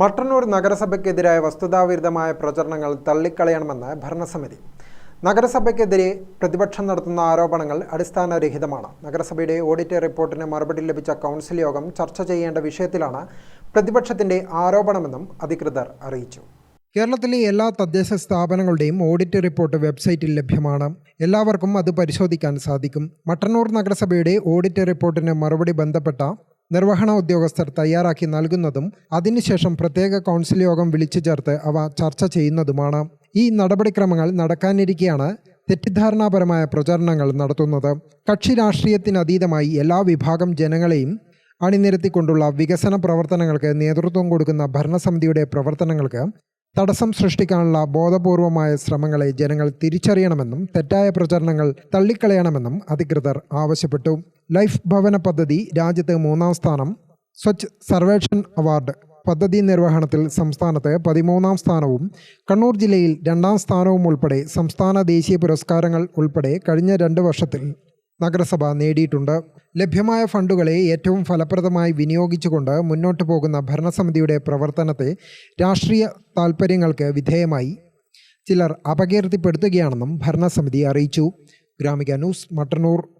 മട്ടന്നൂർ നഗരസഭയ്ക്കെതിരായ വസ്തുതാവിരുദ്ധമായ പ്രചരണങ്ങൾ തള്ളിക്കളയണമെന്ന് ഭരണസമിതി. നഗരസഭയ്ക്കെതിരെ പ്രതിപക്ഷം നടത്തുന്ന ആരോപണങ്ങൾ അടിസ്ഥാനരഹിതമാണ്. നഗരസഭയുടെ ഓഡിറ്റ് റിപ്പോർട്ടിന് മറുപടി ലഭിച്ച കൗൺസിൽ യോഗം ചർച്ച ചെയ്യേണ്ട വിഷയത്തിലാണ് പ്രതിപക്ഷത്തിന്റെ ആരോപണമെന്നും അധികൃതർ അറിയിച്ചു. കേരളത്തിലെ എല്ലാ തദ്ദേശ സ്ഥാപനങ്ങളുടെയും ഓഡിറ്റ് റിപ്പോർട്ട് വെബ്സൈറ്റിൽ ലഭ്യമാണ്. എല്ലാവർക്കും അത് പരിശോധിക്കാൻ സാധിക്കും. മട്ടന്നൂർ നഗരസഭയുടെ ഓഡിറ്റ് റിപ്പോർട്ടിന് മറുപടി ബന്ധപ്പെട്ട നിർവഹണ ഉദ്യോഗസ്ഥർ തയ്യാറാക്കി നൽകുന്നതും അതിനുശേഷം പ്രത്യേക കൗൺസിൽ യോഗം വിളിച്ചു ചേർത്ത് അവ ചർച്ച ചെയ്യുന്നതുമാണ്. ഈ നടപടിക്രമങ്ങൾ നടക്കാനിരിക്കെയാണ് തെറ്റിദ്ധാരണാപരമായ പ്രചരണങ്ങൾ നടത്തുന്നത്. കക്ഷി രാഷ്ട്രീയത്തിനതീതമായി എല്ലാ വിഭാഗം ജനങ്ങളെയും അണിനിരത്തിക്കൊണ്ടുള്ള വികസന പ്രവർത്തനങ്ങൾക്ക് നേതൃത്വം കൊടുക്കുന്ന ഭരണസമിതിയുടെ പ്രവർത്തനങ്ങൾക്ക് തടസ്സം സൃഷ്ടിക്കാനുള്ള ബോധപൂർവമായ ശ്രമങ്ങളെ ജനങ്ങൾ തിരിച്ചറിയണമെന്നും തെറ്റായ പ്രചരണങ്ങൾ തള്ളിക്കളയണമെന്നും അധികൃതർ ആവശ്യപ്പെട്ടു. ലൈഫ് ഭവന പദ്ധതി രാജ്യത്ത് മൂന്നാം സ്ഥാനം. സ്വച്ഛ് സർവേക്ഷൻ അവാർഡ്. പദ്ധതി നിർവഹണത്തിൽ സംസ്ഥാനത്ത് പതിമൂന്നാം സ്ഥാനവും. കണ്ണൂർ ജില്ലയിൽ രണ്ടാം സ്ഥാനവും ഉൾപ്പെടെ സംസ്ഥാന ദേശീയ പുരസ്കാരങ്ങൾ ഉൾപ്പെടെ കഴിഞ്ഞ രണ്ട് വർഷത്തിൽ നഗരസഭ നേടിയിട്ടുണ്ട്. ലഭ്യമായ ഫണ്ടുകളെ ഏറ്റവും ഫലപ്രദമായി വിനിയോഗിച്ചുകൊണ്ട് മുന്നോട്ട് പോകുന്ന ഭരണസമിതിയുടെ പ്രവർത്തനത്തെ രാഷ്ട്രീയ താൽപ്പര്യങ്ങൾക്ക് വിധേയമായി ചിലർ അപകീർത്തിപ്പെടുത്തുകയാണെന്നും ഭരണസമിതി അറിയിച്ചു. ഗ്രാമിക ന്യൂസ് മട്ടന്നൂർ.